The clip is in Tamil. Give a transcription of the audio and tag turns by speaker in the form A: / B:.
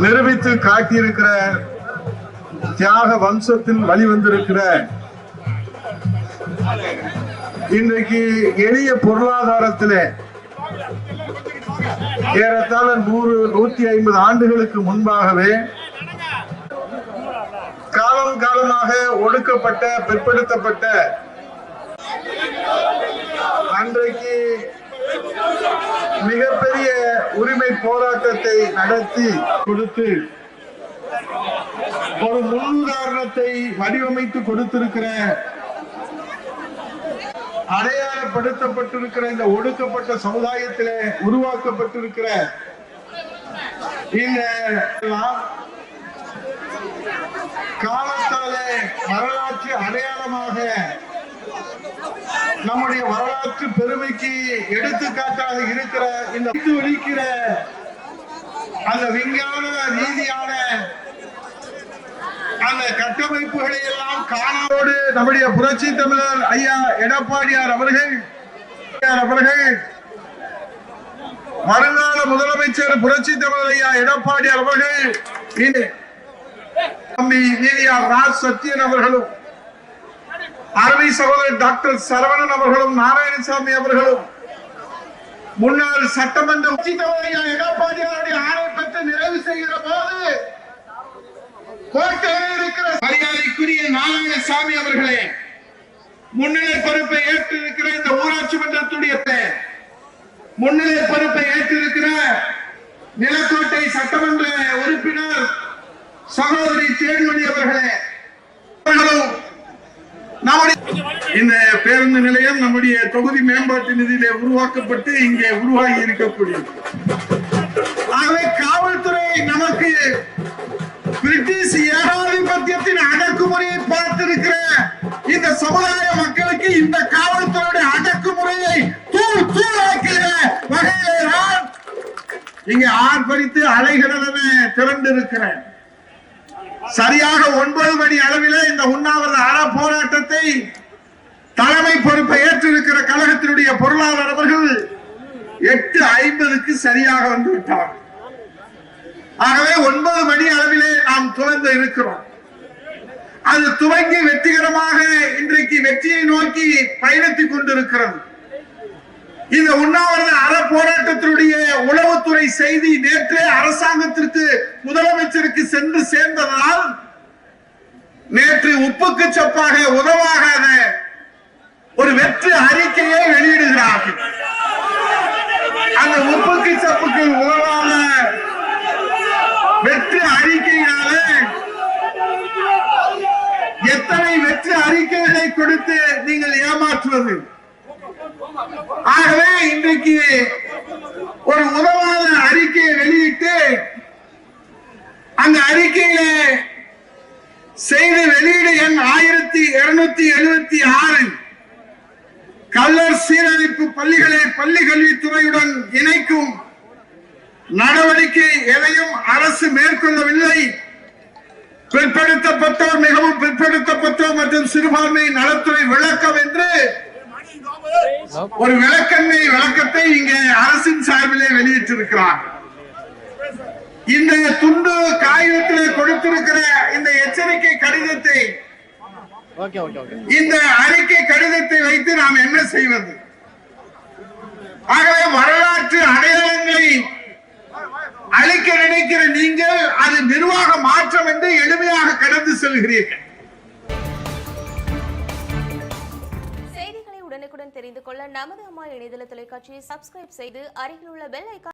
A: நிரூபித்து காட்டியிருக்கிற தியாக வம்சத்தில் வழிவந்திருக்கிற இன்றைக்கு எளிய பொருளாதாரத்திலே ஏறத்தாழ நூறு நூத்தி ஐம்பது ஆண்டுகளுக்கு முன்பாகவே காலம் காலமாக ஒடுக்கப்பட்ட பிற்படுத்தப்பட்ட போராட்டத்தை நடத்தி கொடுத்து ஒரு முன்னுதாரணத்தை வடிவமைத்து கொடுத்திருக்கிற அடையாளப்படுத்தப்பட்டிருக்கிற இந்த ஒடுக்கப்பட்ட சமுதாயத்திலே உருவாக்கப்பட்டிருக்கிற இந்த காலத்தாலே வரலாற்று அடையாளமாக நம்முடைய வரலாற்று பெருமைக்கு எடுத்துக்காட்டாக இருக்கிற இந்த விட்டு அந்த விஞ்ஞான ரீதியான அந்த கட்டமைப்புகளை எல்லாம் காணாமோடு நம்முடைய புரட்சி தமிழர் ஐயா எடப்பாடியார் அவர்கள் அவர்கள் வருங்கால முதலமைச்சர் புரட்சி தமிழர் ஐயா எடப்பாடியார் அவர்கள் தம்பி நீதியார் ராஜ் சத்யன் அவர்களும் அருமை சகோதரர் டாக்டர் சரவணன் அவர்களும் நாராயணசாமி அவர்களும். முன்னாள் சட்டமன்ற புரட்சி எடப்பாடியாருடைய ஆணை பெற்று நிறைவு செய்கிற போது கோட்டையில் இருக்கிற மரியாதைக்குரிய நாராயணசாமி அவர்களே முன்னிலை பொறுப்பை ஏற்றிருக்கிற இந்த ஊராட்சி மன்றத்துடைய முன்னிலை பொறுப்பை ஏற்றிருக்கிற நிலக்கோட்டை சட்டமன்ற உறுப்பினர் சகோதரி தேன்மணி அவர்களே அவர்களும் நம்முடைய இந்த பேருந்து நிலையம் நம்முடைய தொகுதி மேம்பாட்டு நிதியிலே உருவாக்கப்பட்டு இங்கே உருவாகி இருக்கக்கூடியது. ஆகவே காவல்துறை நமக்கு பிரிட்டிஷ் ஏகாதிபத்தியத்தின் அடக்குமுறையை பார்த்திருக்கிற இந்த சமுதாய மக்களுக்கு இந்த காவல்துறையுடைய அடக்குமுறையை தூள் தூளாக்கிற வகையிலே நான் இங்கே ஆர்ப்பரித்து அலைகளென திரண்டிருக்கிறேன். சரியாக ஒன்பது மணி அளவிலே இந்த உண்ணாவிரத அற போராட்டத்தை பொறுப்பை ஏற்றிருக்கிற கழகத்தினுடைய பொருளாளர் அவர்கள் எட்டு ஐம்பதுக்கு சரியாக வந்து விட்டார். ஆகவே ஒன்பது மணி அளவிலே நாம் துவந்து இருக்கிறோம். அது துவங்கி வெற்றிகரமாக இன்றைக்கு வெற்றியை நோக்கி பயணித்துக் கொண்டிருக்கிறது. இந்த உண்ணாவிரத அற போராட்டத்தினுடைய உளவுத்துறை செய்தி நேற்றே அரசாங்கத்திற்கு முதலமைச்சருக்கு சென்று சேர்ந்ததால் நேற்று உப்புக்கு சப்பாக உதவாகாத ஒரு வெற்று அறிக்கையை வெளியிடுகிறார்கள். அந்த உப்புக்கு சப்புக்கு உதவாத வெற்று அறிக்கையினால எத்தனை வெற்று அறிக்கைகளை கொடுத்து நீங்கள் ஏமாற்றுவது? ஆகவே இன்றைக்கு ஒரு உதவாத அறிக்கையை வெளியிட்டு அந்த அறிக்கையில செய்த வெளியீடு எண் ஆயிரத்தி இருநூத்தி எழுபத்தி ஆறு கல்லர் சீரழிப்பு பள்ளிகளை பள்ளி கல்வித்துறையுடன் இணைக்கும் நடவடிக்கை எதையும் அரசு மேற்கொள்ளவில்லை. பிற்படுத்தப்பட்டோர் மிகவும் பிற்படுத்தப்பட்டோர் மற்றும் சிறுபான்மை நலத்துறை விளக்கம் என்று ஒரு விளக்கண்ணை விளக்கத்தை இங்கே அரசின் சார்பிலே வெளியிட்டிருக்கிறார். இந்த துண்டு காகிதத்திலே கொடுத்திருக்கிற இந்த எச்சரிக்கை கடிதத்தை இந்த அறிக்கை கடிதத்தை வைத்து நாம் என்ன செய்வது? ஆகவே வரலாற்று அடையாளங்களை அழிக்க நினைக்கிற நீங்கள் அது நிர்வாக மாற்றம் என்று எளிமையாக கடந்து செல்கிறீர்கள்.
B: செய்திகளை உடனுக்குடன் தெரிந்து கொள்ள நமது அம்மா இணையதள தொலைக்காட்சியை சப்ஸ்கிரைப் செய்து அருகில் உள்ள பெல் ஐக்கான்